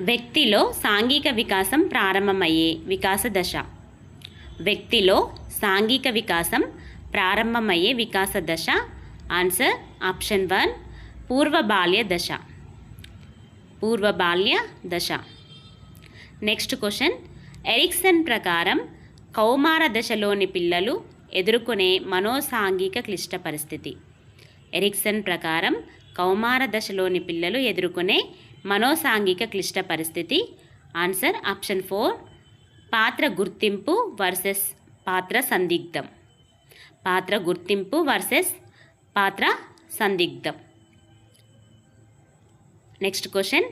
వ్యక్తిలో సాంఘిక వికాసం ప్రారంభమయ్యే వికాస దశ. వ్యక్తిలో సాంఘిక వికాసం ప్రారంభమయ్యే వికాస దశ. ఆన్సర్ ఆప్షన్ వన్ పూర్వ బాల్య దశ. పూర్వ బాల్య దశ. నెక్స్ట్ క్వశ్చన్ ఎరిక్సన్ ప్రకారం కౌమార దశలోని పిల్లలు ఎదుర్కొనే మనోసాంఘిక క్లిష్ట పరిస్థితి. ఎరిక్సన్ ప్రకారం కౌమార దశలోని పిల్లలు ఎదుర్కొనే మనోసాంఘిక క్లిష్ట పరిస్థితి. ఆన్సర్ ఆప్షన్ ఫోర్ పాత్ర గుర్తింపు వర్సెస్ పాత్ర సందిగ్ధం. పాత్ర గుర్తింపు వర్సెస్ పాత్ర సందిగ్ధం. నెక్స్ట్ క్వశ్చన్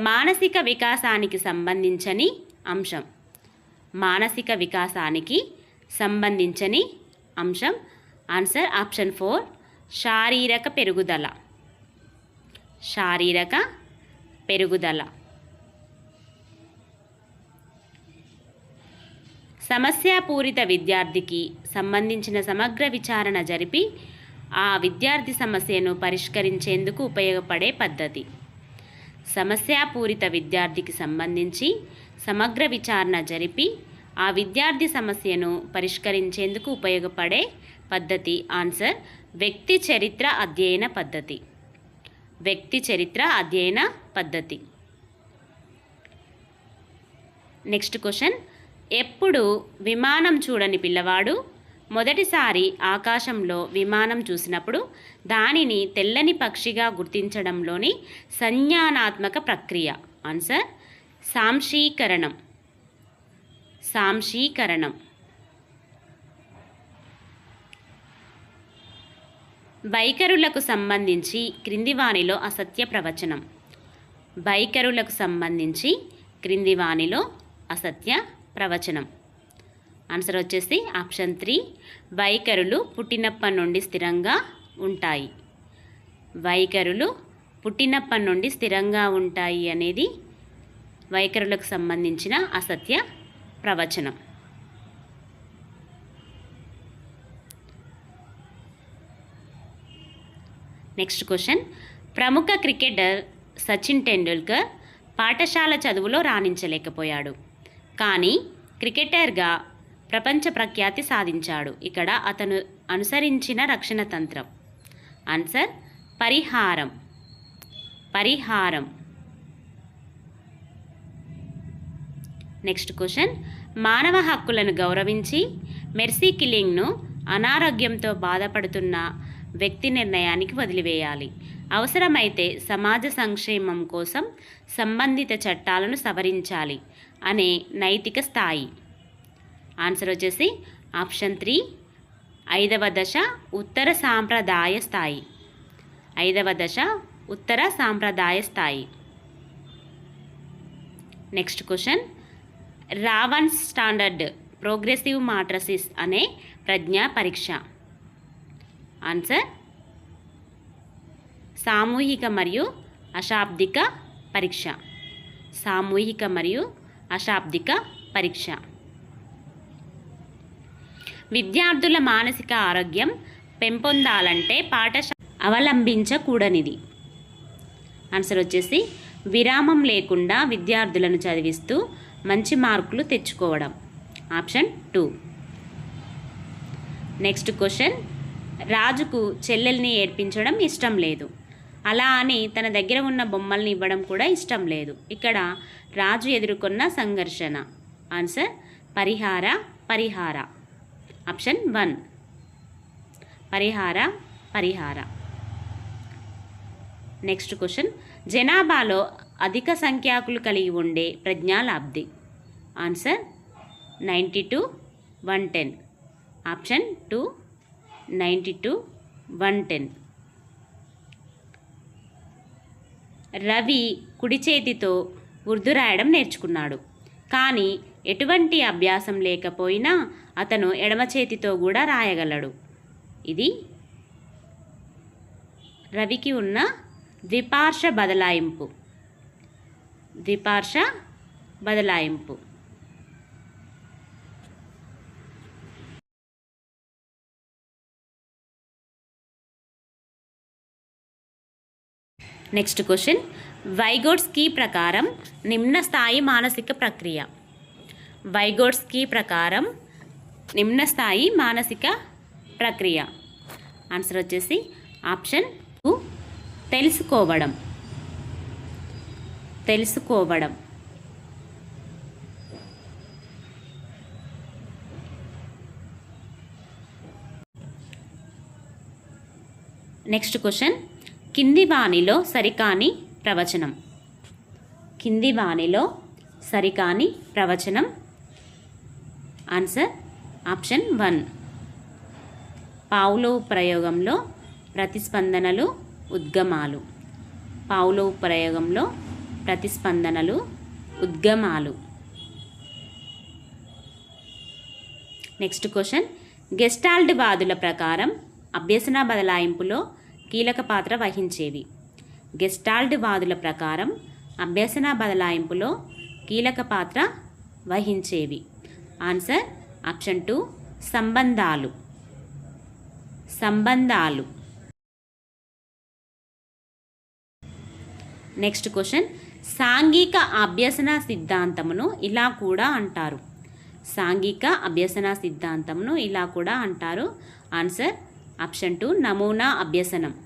మానసిక వికాసానికి సంబంధించని అంశం. మానసిక వికాసానికి సంబంధించని అంశం. ఆన్సర్ ఆప్షన్ ఫోర్ శారీరక పెరుగుదల. శారీరక పెరుగుదల. సమస్యాపూరిత విద్యార్థికి సంబంధించిన సమగ్ర విచారణ జరిపి ఆ విద్యార్థి సమస్యను పరిష్కరించేందుకు ఉపయోగపడే పద్ధతి. సమస్యాపూరిత విద్యార్థికి సంబంధించి సమగ్ర విచారణ జరిపి ఆ విద్యార్థి సమస్యను పరిష్కరించేందుకు ఉపయోగపడే పద్ధతి. ఆన్సర్ వ్యక్తి చరిత్ర అధ్యయన పద్ధతి. వ్యక్తి చరిత్ర అధ్యయన పద్ధతి. నెక్స్ట్ క్వశ్చన్ ఎప్పుడు విమానం చూడని పిల్లవాడు మొదటిసారి ఆకాశంలో విమానం చూసినప్పుడు దానిని తెల్లని పక్షిగా గుర్తించడంలోని సంజ్ఞానాత్మక ప్రక్రియ. ఆన్సర్ సాంశీకరణం. సాంశీకరణం. బైకరులకు సంబంధించి క్రింది వానిలో అసత్య ప్రవచనం. బైకరులకు సంబంధించి క్రింది వాణిలో అసత్య ప్రవచనం. ఆన్సర్ వచ్చేసి ఆప్షన్ త్రీ వైఖరులు పుట్టినప్పటి నుండి స్థిరంగా ఉంటాయి. వైఖరులు పుట్టినప్పటి నుండి స్థిరంగా ఉంటాయి అనేది వైఖరులకు సంబంధించిన అసత్య ప్రవచనం. నెక్స్ట్ క్వశ్చన్ ప్రముఖ క్రికెటర్ సచిన్ టెండూల్కర్ పాఠశాల చదువులో రాణించలేకపోయాడు. కానీ క్రికెటర్గా ప్రపంచ ప్రఖ్యాతి సాధించాడు. ఇక్కడ అతను అనుసరించిన రక్షణ తంత్రం. ఆన్సర్ పరిహారం. పరిహారం. నెక్స్ట్ క్వశ్చన్ మానవ హక్కులను గౌరవించి మెర్సీ కిల్లింగ్ను అనారోగ్యంతో బాధపడుతున్న వ్యక్తి నిర్ణయానికి వదిలివేయాలి. అవసరమైతే సమాజ సంక్షేమం కోసం సంబంధిత చట్టాలను సవరించాలి అనే నైతిక స్థాయి. ఆన్సర్ వచ్చేసి ఆప్షన్ త్రీ ఐదవ దశ ఉత్తర సాంప్రదాయ స్థాయి. ఐదవ దశ ఉత్తర సాంప్రదాయ స్థాయి. Next question Raven standard progressive matrices అనే ప్రజ్ఞా పరీక్ష. ఆన్సర్. సామూహిక మరియు అశాబ్దిక పరీక్ష. సామూహిక మరియు అశాబ్దిక పరీక్ష. విద్యార్థుల మానసిక ఆరోగ్యం పెంపొందాలంటే పాఠశాల అవలంబించకూడనిది. ఆన్సర్ వచ్చేసి విరామం లేకుండా విద్యార్థులను చదివిస్తూ మంచి మార్కులు తెచ్చుకోవడం. Option two. నెక్స్ట్ క్వశ్చన్ రాజుకు చెల్లెల్ని ఏడ్పించడం ఇష్టం లేదు. అలా అని తన దగ్గర ఉన్న బొమ్మల్ని ఇవ్వడం కూడా ఇష్టం లేదు. ఇక్కడ రాజు ఎదుర్కొన్న సంఘర్షణ. ఆన్సర్ పరిహార పరిహార. ఆప్షన్ వన్ పరిహార పరిహార. నెక్స్ట్ క్వశ్చన్ జనాభాలో అధిక సంఖ్యాకులు కలిగి ఉండే ప్రజ్ఞాలాబ్ది. Answer ninety two one ten option two ninety two one ten. Ravi కుడి చేతితో ఉర్దూ రాయడం నేర్చుకున్నాడు. కానీ ఎటువంటి అభ్యాసం లేకపోయినా అతను ఎడమ చేతితో కూడా రాయగలడు. ఇది రవికి ఉన్న ద్విపార్ష బదలాయింపు. ద్విపార్ష బదలాయింపు. నెక్స్ట్ క్వశ్చన్ వైగోడ్స్కీ ప్రకారం నిమ్న స్థాయి మానసిక ప్రక్రియ వైగోడ్స్కీ ప్రకారం నిమ్న స్థాయి మానసిక ప్రక్రియ ఆన్సర్ వచ్చేసి ఆప్షన్ టూ తెలుసుకోవడం. తెలుసుకోవడం. నెక్స్ట్ క్వశ్చన్ కింది వాణిలో సరికాని ప్రవచనం. కింది వాణిలో సరికాని ప్రవచనం. ఆన్సర్ ఆప్షన్ వన్ పావులో ప్రయోగంలో ప్రతిస్పందనలు ఉద్గమాలు. పావులో ప్రయోగంలో ప్రతిస్పందనలు ఉద్గమాలు. నెక్స్ట్ క్వశ్చన్ గెస్టాల్డ్ వాదుల ప్రకారం అభ్యసన బదలాయింపులో కీలక పాత్ర వహించేవి. గెస్టాల్డ్ వాదుల ప్రకారం అభ్యసన బదలాయింపులో కీలక పాత్ర వహించేవి. ఆన్సర్ ఆప్షన్ టూ సంబంధాలు. సంబంధాలు. నెక్స్ట్ క్వశ్చన్ సాంఘిక అభ్యసన సిద్ధాంతమును ఇలా కూడా అంటారు. సాంఘిక అభ్యసన సిద్ధాంతమును ఇలా కూడా అంటారు. ఆన్సర్ ఆప్షన్ టూ నమూనా అభ్యసనం.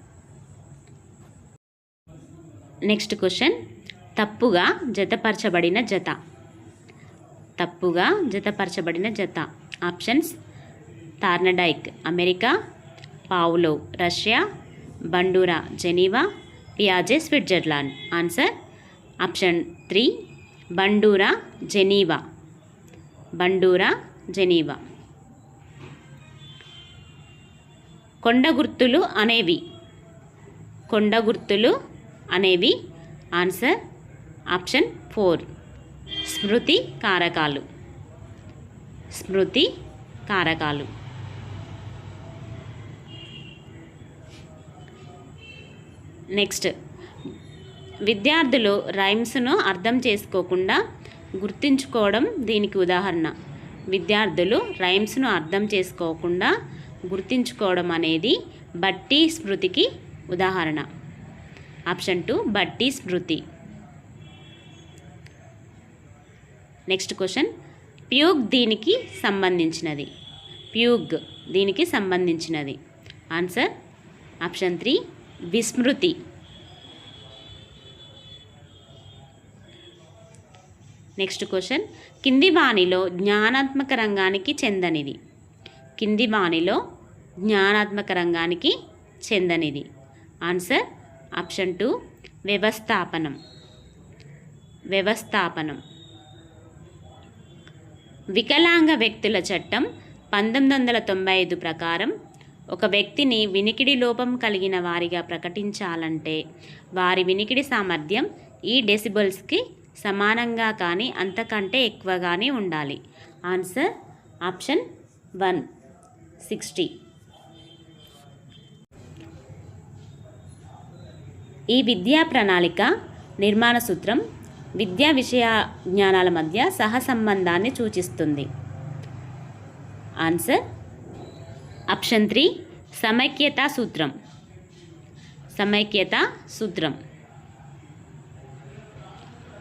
నెక్స్ట్ క్వశ్చన్ తప్పుగా జతపరచబడిన జత. తప్పుగా జతపరచబడిన జత. Options Thorndike America Pavlov Russia Bandura Geneva పియాజే Switzerland answer option three Bandura Geneva Bandura Geneva కొండ గుర్తులు అనేవి. కొండ గుర్తులు అనేవి ఆన్సర్ ఆప్షన్ ఫోర్. స్మృతి కారకాలు. స్మృతి కారకాలు. నెక్స్ట్ విద్యార్థులు రైమ్స్ను అర్థం చేసుకోకుండా గుర్తించుకోవడం దీనికి ఉదాహరణ. విద్యార్థులు రైమ్స్ను అర్థం చేసుకోకుండా గుర్తుంచుకోవడం అనేది బట్టి స్మృతికి ఉదాహరణ. ఆప్షన్ టూ బట్టి స్మృతి. Next question. ప్యూగ్ దీనికి సంబంధించినది. ప్యూగ్ దీనికి సంబంధించినది. Answer option three విస్మృతి. Next question. కింది వాణిలో జ్ఞానాత్మక రంగానికి చెందనిది. కింది వాణిలో జ్ఞానాత్మక రంగానికి చెందనిది. ఆన్సర్ ఆప్షన్ టూ వ్యవస్థాపనం. వ్యవస్థాపనం. వికలాంగ వ్యక్తుల చట్టం పంతొమ్మిది వందల తొంభై ఐదు ప్రకారం ఒక వ్యక్తిని వినికిడి లోపం కలిగిన వారిగా ప్రకటించాలంటే వారి వినికిడి సామర్థ్యం ఈ డెసిబల్స్కి సమానంగా కానీ అంతకంటే ఎక్కువగానే ఉండాలి. Answer option one sixty. ఈ విద్యా ప్రణాళిక నిర్మాణ సూత్రం విద్యా విషయ జ్ఞానాల మధ్య సహసంబంధాన్ని సూచిస్తుంది. ఆన్సర్ ఆప్షన్ త్రీ సమైక్యతా సూత్రం. సమైక్యత సూత్రం.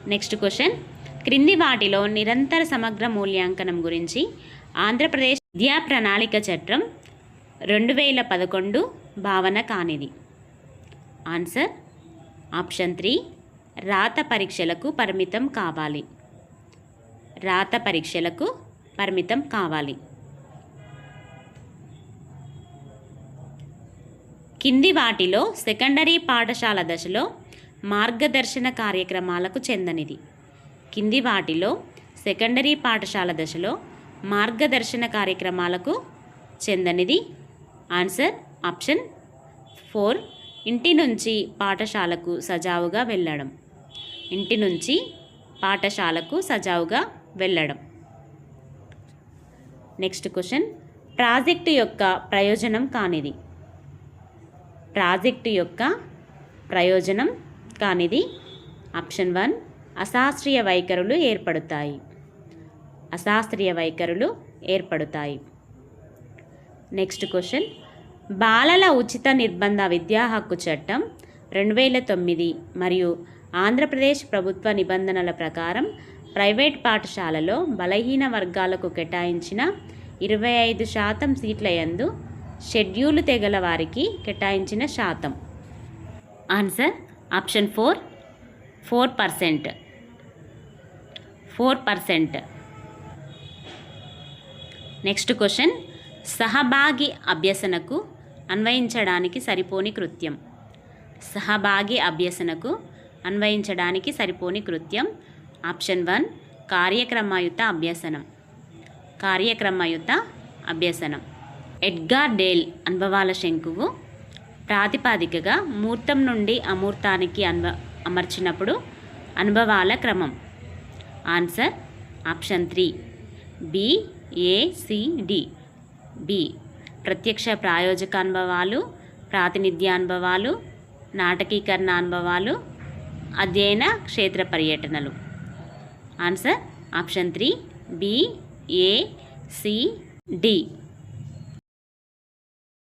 నెక్స్ట్ క్వశ్చన్ క్రింది వాటిలో నిరంతర సమగ్ర మూల్యాంకనం గురించి ఆంధ్రప్రదేశ్ విద్యా ప్రణాళిక చట్టం రెండు వేల పదకొండు భావన కానిది. ఆన్సర్ ఆప్షన్ త్రీ రాత పరీక్షలకు పరిమితం కావాలి. రాత పరీక్షలకు పరిమితం కావాలి. కింది వాటిలో సెకండరీ పాఠశాల దశలో మార్గదర్శన కార్యక్రమాలకు చెందనిది. కింది వాటిలో సెకండరీ పాఠశాల దశలో మార్గదర్శన కార్యక్రమాలకు చెందనిది. ఆన్సర్ ఆప్షన్ ఫోర్ ఇంటి నుంచి పాఠశాలకు సజావుగా వెళ్ళడం. ఇంటి నుంచి పాఠశాలకు సజావుగా వెళ్ళడం. Next question. ప్రాజెక్టు యొక్క ప్రయోజనం కానిది. ప్రాజెక్టు యొక్క ప్రయోజనం కానిది. Option one. అశాస్త్రీయ వైఖరులు ఏర్పడతాయి. అశాస్త్రీయ వైఖరులు ఏర్పడతాయి. Next question. బాలల ఉచిత నిర్బంధ విద్యా హక్కు చట్టం రెండు వేల తొమ్మిది మరియు ఆంధ్రప్రదేశ్ ప్రభుత్వ నిబంధనల ప్రకారం ప్రైవేట్ పాఠశాలలో బలహీన వర్గాలకు కేటాయించిన ఇరవై ఐదు శాతం సీట్ల యందు షెడ్యూలు తెగల వారికి కేటాయించిన శాతం. Answer option four four percent. Four percent. Next question సహభాగి అభ్యసనకు అన్వయించడానికి సరిపోని కృత్యం. సహభాగి అభ్యసనకు అన్వయించడానికి సరిపోని కృత్యం. ఆప్షన్ వన్ కార్యక్రమయుత అభ్యసనం. కార్యక్రమయుత అభ్యసనం. ఎడ్గార్ డేల్ అనుభవాల శంకువు ప్రాతిపాదికగా మూర్తం నుండి అమూర్తానికి అన్వ అమర్చినప్పుడు అనుభవాల క్రమం. Answer option three B A B. ప్రత్యక్ష ప్రాయోజక అనుభవాలు ప్రాతినిధ్య అనుభవాలు నాటకీకరణ అనుభవాలు అధ్యయన క్షేత్ర పర్యటనలు. Answer option three B A C D